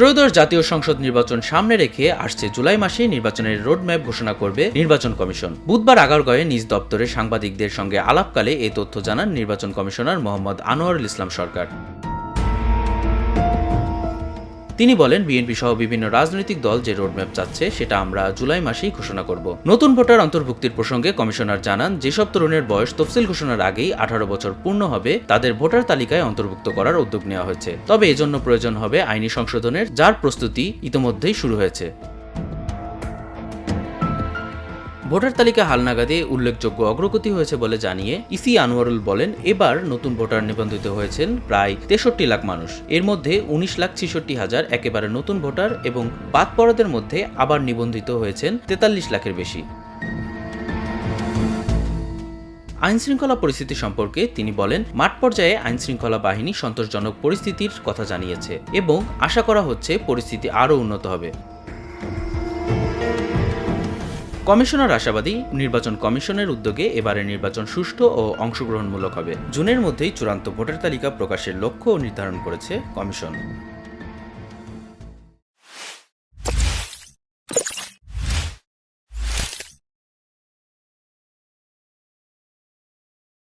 ত্রয়োদশ জাতীয় সংসদ নির্বাচন সামনে রেখে আসছে জুলাই মাসে নির্বাচনের রোডম্যাপ ঘোষণা করবে নির্বাচন কমিশন। বুধবার আগারগয়ে নিজ দপ্তরে সাংবাদিকদের সঙ্গে আলাপকালে এই তথ্য জানান নির্বাচন কমিশনার মোহাম্মদ আনোয়ারুল ইসলাম সরকার। তিনি বলেন, বিএনপি সহ বিভিন্ন রাজনৈতিক দল যে রোডম্যাপ চাচ্ছে, সেটা আমরা জুলাই মাসেই ঘোষণা করব। নতুন ভোটার অন্তর্ভুক্তির প্রসঙ্গে কমিশনার জানান, যেসব তরুণের বয়স তফসিল ঘোষণার আগেই আঠারো বছর পূর্ণ হবে, তাদের ভোটার তালিকায় অন্তর্ভুক্ত করার উদ্যোগ নেওয়া হয়েছে। তবে এজন্য প্রয়োজন হবে আইনি সংশোধনের, যার প্রস্তুতি ইতোমধ্যেই শুরু হয়েছে। ভোটার তালিকা হালনাগাদে উল্লেখযোগ্য অগ্রগতি হয়েছে বলে জানিয়ে ইসি আনোয়ারুল বলেন, এবার নতুন ভোটার নিবন্ধিত হয়েছেন প্রায় তেষট্টি লাখ মানুষ। এর মধ্যে উনিশ লাখ ছেষট্টি হাজার একেবারে নতুন ভোটার এবং বাদ পড়াদের মধ্যে আবার নিবন্ধিত হয়েছেন তেতাল্লিশ লাখের বেশি। আইনশৃঙ্খলা পরিস্থিতি সম্পর্কে তিনি বলেন, মাঠ পর্যায়ে আইনশৃঙ্খলা বাহিনী সন্তোষজনক পরিস্থিতির কথা জানিয়েছে এবং আশা করা হচ্ছে পরিস্থিতি আরও উন্নত হবে। কমিশনার আশাবাদী নির্বাচন কমিশনের উদ্যোগে এবারের নির্বাচন সুষ্ঠু ও অংশগ্রহণমূলক হবে। জুনের মধ্যেই চূড়ান্ত ভোটার তালিকা প্রকাশের লক্ষ্য নির্ধারণ করেছে কমিশন।